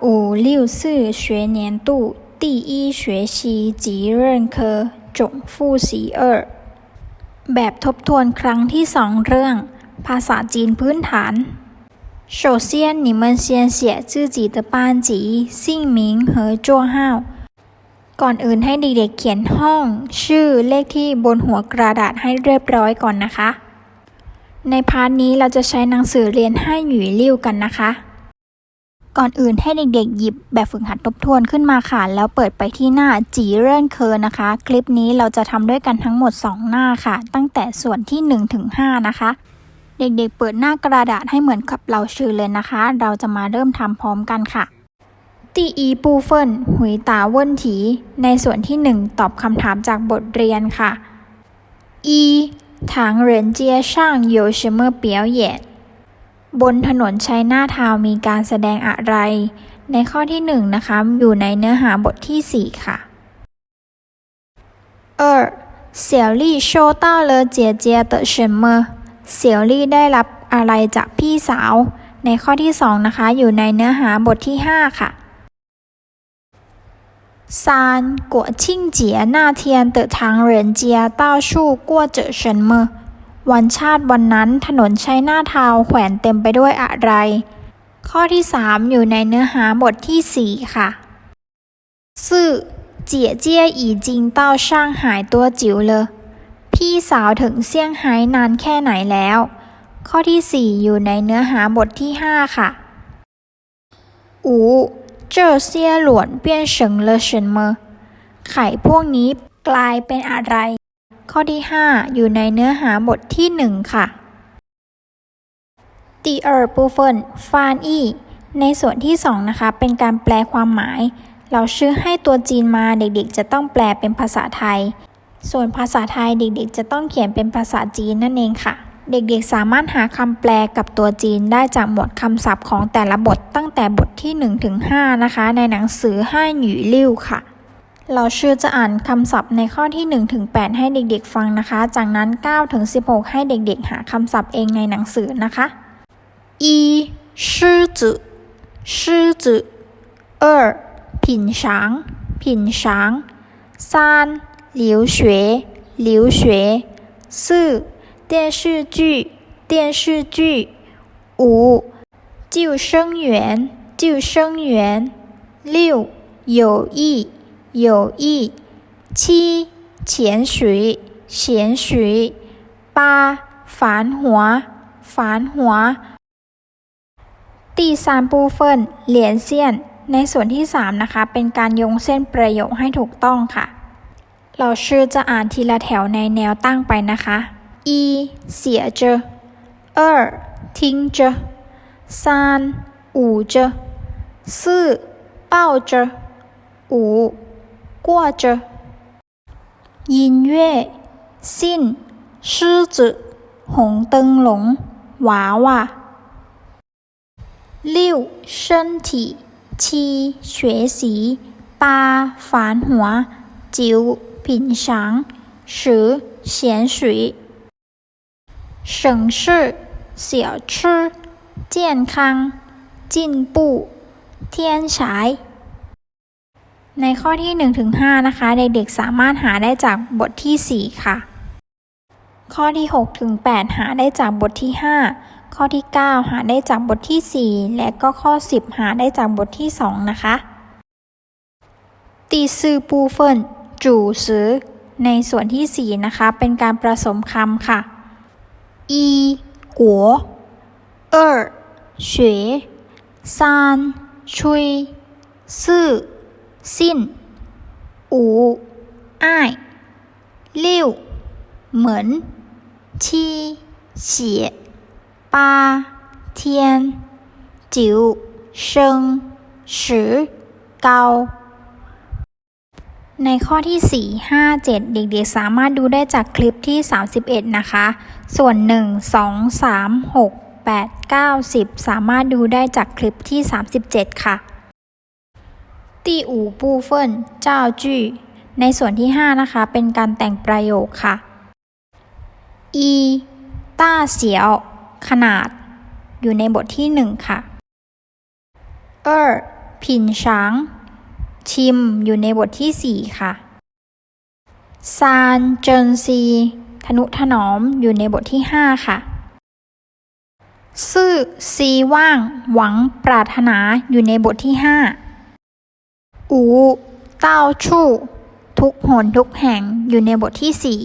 五六四学年度第一学期级任科总复习二แบบทบทวนครั้งที่สองเรื่อง ภาษาจีนพื้นฐาน 首先你们先写自己的班级姓名和座号ก่อนอื่นให้เด็กๆเขียนห้อง ชื่อเลขที่บนหัวกระดาษให้เรียบร้อยก่อนนะคะ ในพาร์ทนี้เราจะใช้หนังสือเรียนให้หยุยลิ่วกันนะคะ ก่อนอื่นให้เด็กๆ หยิบแบบฝึกหัดทบทวนขึ้นมาค่ะ แล้วเปิดไปที่หน้าจีเริ่นเคอร์นะคะ คลิปนี้เราจะทำด้วยกันทั้งหมด 2 หน้าค่ะ ตั้งแต่ส่วนที่1ถึง5นะคะ เด็กๆ เปิดหน้ากระดาษให้เหมือนกับเราชื่อเลยนะคะ เราจะมาเริ่มทำพร้อมกันค่ะตีอีปูเฟินหุยตาเว่นถี ในส่วนที่ 1 ตอบคำถามจากบทเรียนค่ะอีทางเหรินเจียช่างโยชิเมอร์เปียวเหยน บนถนนชัยนาทาวน์มีการแสดงอะไร ในข้อที่ 1 นะคะ อยู่ในเนื้อหาบทที่ 4 ค่ะ二小丽收到了姐姐的什么เสี่ยวลี่ได้รับอะไรจากพี่สาว ในข้อที่ 2 นะคะ อยู่ในเนื้อหาบทที่ 5 ค่ะ三国庆节那天的唐人街到处挂着什么วัน วันชาติวันนั้นถนนชัยนาทาวแขวนเต็มไปด้วยอะไร ข้อที่ 3 อยู่ในเนื้อหาบทที่ 4 ค่ะซื่อเจี๋ยเจี้ยอีจิงเต้าช่างหายตัวจิ๋วเลย พี่สาวถึงเซี่ยงไฮ้นานแค่ไหนแล้ว ข้อที่ 4 อยู่ในเนื้อหาบทที่ 5 ค่ะอูเจ้าเซียหลวนเปี้ยนเฉิงเลเฉินเมอไข่พวกนี้กลายเป็นอะไร ข้อที่ 5 อยู่ในเนื้อหาบทที่ 1 ค่ะ Die Erbufen f a n E ในส่วนที่ 2 นะคะ เป็นการแปลความหมาย เราชื่อให้ตัวจีนมาเด็กๆ จะต้องแปลเป็นภาษาไทย ส่วนภาษาไทยเด็กๆ จะต้องเขียนเป็นภาษาจีนนั่นเองค่ะ เด็กๆ สามารถหาคำแปลกับตัวจีนได้จากหมวดคำศัพท์ของแต่ละบทตั้งแต่บทที่ 1-5 นะคะ ในหนังสือห้าหยู่ลิ้วค่ะ เราชื่อจะอ่านคำศัพท์ในข้อที่1ถึง8ให้เด็กๆ ฟังนะคะ จากนั้น9ถึง16 ให้เด็กๆ หาคำศัพท์เองในหนังสือนะคะ一狮子狮子二品尝品尝三留学留学四电视剧电视剧五救生员救生员六友谊 友谊七潜水潜水八繁华繁华第三部分连线ในส่วนที่ 3 นะคะ เป็นการโยงเส้นประโยคให้ถูกต้องค่ะ เราชื่อจะอ่านทีละแถวในแนวตั้งไปนะคะ一写着二听着三捂着四抱着五 挂着。音乐信狮子红灯笼娃娃。六身体七学习。八繁华。九品尝。十咸水。省事。小吃。健康。进步。天才。 ในข้อที่1ถึง5นะคะ เด็กๆ สามารถหาได้จากบทที่ 4 ค่ะ ข้อที่6ถึง8หาได้จากบทที่ 5 ข้อที่ 9 หาได้จากบทที่ 4 และก็ข้อ 10 หาได้จากบทที่ 2 นะคะ第四部分主词ในส่วนที่ 4 นะคะ เป็นการผสมคำค่ะ一国二学三吹四 信五爱六门七写八天九生十เก้าในข้อที่ 4 5 7 เด็กๆ สามารถดูได้จากคลิปที่ 31 นะคะ ส่วน 1 2 3 6 8 9 10 สามารถดูได้จากคลิปที่ 37 ค่ะ ตีอูปูเฟินจ้าจี้ในส่วนที่ 5 นะคะ เป็นการแต่งประโยคค่ะอีต้าเสียว ขนาด อยู่ในบทที่ 1 ค่ะเออผินช้าง ชิมอยู่ในบทที่ 4 ค่ะซานเจนซีธนุถนอมอยู่ในบทที่ 5 ค่ะซื่อซีว่าง หวังปรารถนาอยู่ในบทที่ 5 อูเต้าชู่ ทุกหนทุกแห่งอยู่ในบทที่สี่